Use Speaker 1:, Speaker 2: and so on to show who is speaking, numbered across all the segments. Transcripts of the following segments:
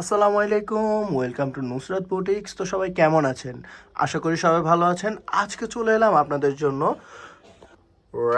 Speaker 1: আসসালামু আলাইকুম, welcome to Nusrat boutiques. তো সবাই কেমন আছেন? আশা করি সবাই ভালো আছেন। আজকে চলে এলাম আপনাদের জন্য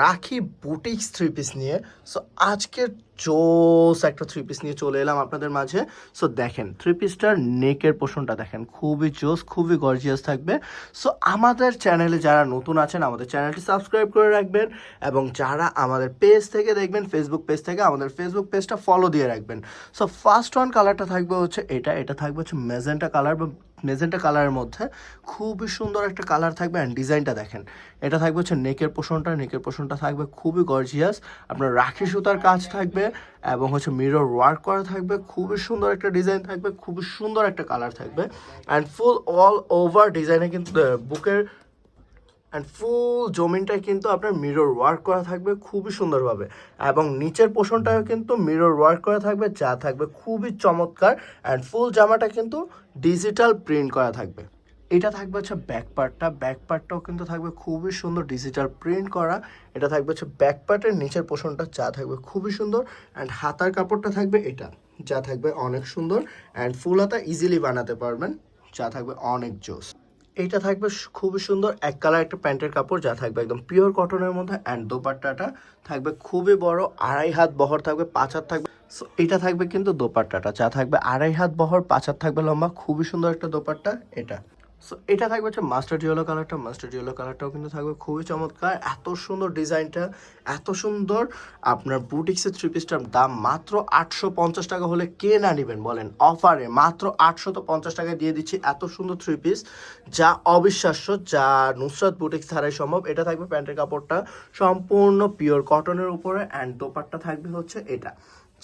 Speaker 1: রাখি বুটিক্স থ্রি পিস নিয়ে। সো আজকে জোস একটা থ্রি পিস নিয়ে চলে এলাম আপনাদের মাঝে। সো দেখেন থ্রি পিসটার নেকের পোষণটা দেখেন, খুবই জোস, খুবই গর্জিয়াস থাকবে। সো আমাদের চ্যানেলে যারা নতুন আছেন, আমাদের চ্যানেলটি সাবস্ক্রাইব করে রাখবেন এবং যারা আমাদের পেজ থেকে দেখবেন ফেসবুক পেজ থেকে, আমাদের ফেসবুক পেজটা ফলো দিয়ে রাখবেন। সো ফার্স্ট ওয়ান কালারটা থাকবে হচ্ছে এটা এটা থাকবে হচ্ছে মেজেন্টা কালার বা মেজেন্টা কালারের মধ্যে খুবই সুন্দর একটা কালার থাকবে অ্যান্ড ডিজাইনটা দেখেন। এটা থাকবে হচ্ছে নেকের পোষণটা নেকের পোষণটা থাকবে খুবই গর্জিয়াস আপনার রাখি সুতার কাজ থাকবে এবং হচ্ছে মিরর ওয়ার্ক করা থাকবে, খুবই সুন্দর একটা ডিজাইন থাকবে, খুবই সুন্দর একটা কালার থাকবে। অ্যান্ড ফুল অল ওভার ডিজাইনে কিন্তু বুকের অ্যান্ড ফুল জমিনটায় কিন্তু আপনার মিরর ওয়ার্ক করা থাকবে খুবই সুন্দরভাবে। এবং নিচের পোষণটাও কিন্তু মিরর ওয়ার্ক করা থাকবে, যা থাকবে খুবই চমৎকার। অ্যান্ড ফুল জামাটা কিন্তু ডিজিটাল প্রিন্ট করা থাকবে। এটা থাকবে হচ্ছে ব্যাক পার্টটা ব্যাক পার্টটাও কিন্তু থাকবে খুবই সুন্দর ডিজিটাল প্রিন্ট করা। এটা থাকবে হচ্ছে ব্যাক পার্টের নিচের পোষণটা যা থাকবে খুবই সুন্দর। অ্যান্ড হাতার কাপড়টা থাকবে এটা, যা থাকবে অনেক সুন্দর। অ্যান্ড ফুল হাতা ইজিলি বানাতে পারবেন, যা থাকবে অনেক জোস। এইটা থাকবে খুবই সুন্দর। এক কালার একটা প্যান্টের কাপড় যা থাকবে একদম পিওর কটনের মধ্যে অ্যান্ড দোপাট্টাটা থাকবে খুবই বড়, আড়াই হাত বহর থাকবে, পাঁচ হাত থাকবে। সো এটা থাকবে কিন্তু দোপাট্টাটা। যা থাকবে আড়াই হাত বহর, পাঁচ হাত থাকবে লম্বা। খুবই সুন্দর একটা দোপাট্টা এটা। সো এটা থাকবে হচ্ছে মাস্টার ইয়েলো কালারটা মাস্টার ইয়েলো কালারটাও কিন্তু থাকবে। খুবই চমৎকার। এত সুন্দর ডিজাইনটা, এত সুন্দর। আপনার বুটিক্সের থ্রি পিসটার দাম মাত্র আটশো পঞ্চাশ টাকা হলে কে না নেবেন বলেন? অফারে মাত্র আটশো তো পঞ্চাশ টাকায় দিয়ে দিচ্ছি এত সুন্দর থ্রি পিস যা অবিশ্বাস্য, যা নুসরাত বুটিক্স ছাড়াই সম্ভব। এটা থাকবে প্যান্টের কাপড়টা সম্পূর্ণ পিওর কটনের উপরে অ্যান্ড দোপাট্টা থাকবে হচ্ছে এটা।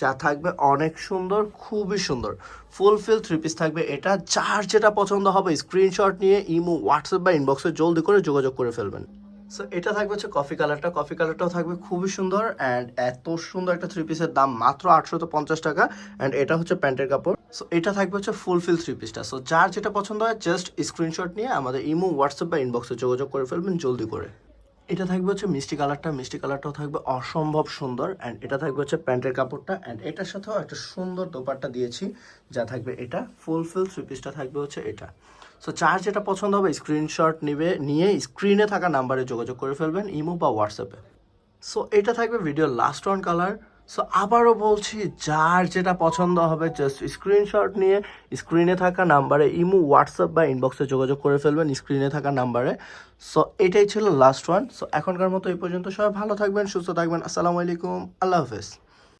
Speaker 1: যা থাকবে অনেক সুন্দর, খুবই সুন্দর। ফুলফিল থ্রি পিস থাকবে। এটা যার যেটা পছন্দ হবে স্ক্রিনশট নিয়ে ইমো হোয়াটসঅ্যাপ বা ইনবক্সে জলদি করে যোগাযোগ করে ফেলবেন। সো এটা থাকবে হচ্ছে কফি কালারটা কফি কালারটাও থাকবে খুবই সুন্দর অ্যান্ড এত সুন্দর একটা থ্রি পিসের দাম, মাত্র আটশো পঞ্চাশ টাকা অ্যান্ড এটা হচ্ছে প্যান্টের কাপড়। সো এটা থাকবে হচ্ছে ফুলফিল থ্রি পিসটা সো যার যেটা পছন্দ হয় জাস্ট স্ক্রিনশট নিয়ে আমাদের ইমো হোয়াটসঅ্যাপ বা ইনবক্সে যোগাযোগ করে ফেলবেন জলদি করে। এটা থাকবে হচ্ছে মিষ্টি কালারটা, মিষ্টি কালারটাও থাকবে অসম্ভব সুন্দর অ্যান্ড এটা থাকবে হচ্ছে প্যান্টের কাপড়টা অ্যান্ড এটার সাথেও একটা সুন্দর দোপারটা দিয়েছি যা থাকবে এটা ফুলফিল থ্রি পিসটা থাকবে হচ্ছে এটা। সো চার্জ যেটা পছন্দ হবে স্ক্রিনশট নিবে, নিয়ে স্ক্রিনে থাকা নাম্বারে যোগাযোগ করে ফেলবেন, ইমো বা হোয়াটসঅ্যাপে সো এটা থাকবে video last one colour so আবারও বলছি, যার যেটা পছন্দ হবে জাস্ট স্ক্রিনশট নিয়ে স্ক্রিনে থাকা নাম্বারে ইমু হোয়াটসঅ্যাপ বা ইনবক্সে যোগাযোগ করে ফেলবেন স্ক্রিনে থাকা নাম্বারে সো এটাই ছিল লাস্ট ওয়ান সো এখনকার মতো এই পর্যন্ত সবাই ভালো থাকবেন, সুস্থ থাকবেন। আসসালামু আলাইকুম। আল্লাহ হাফেজ।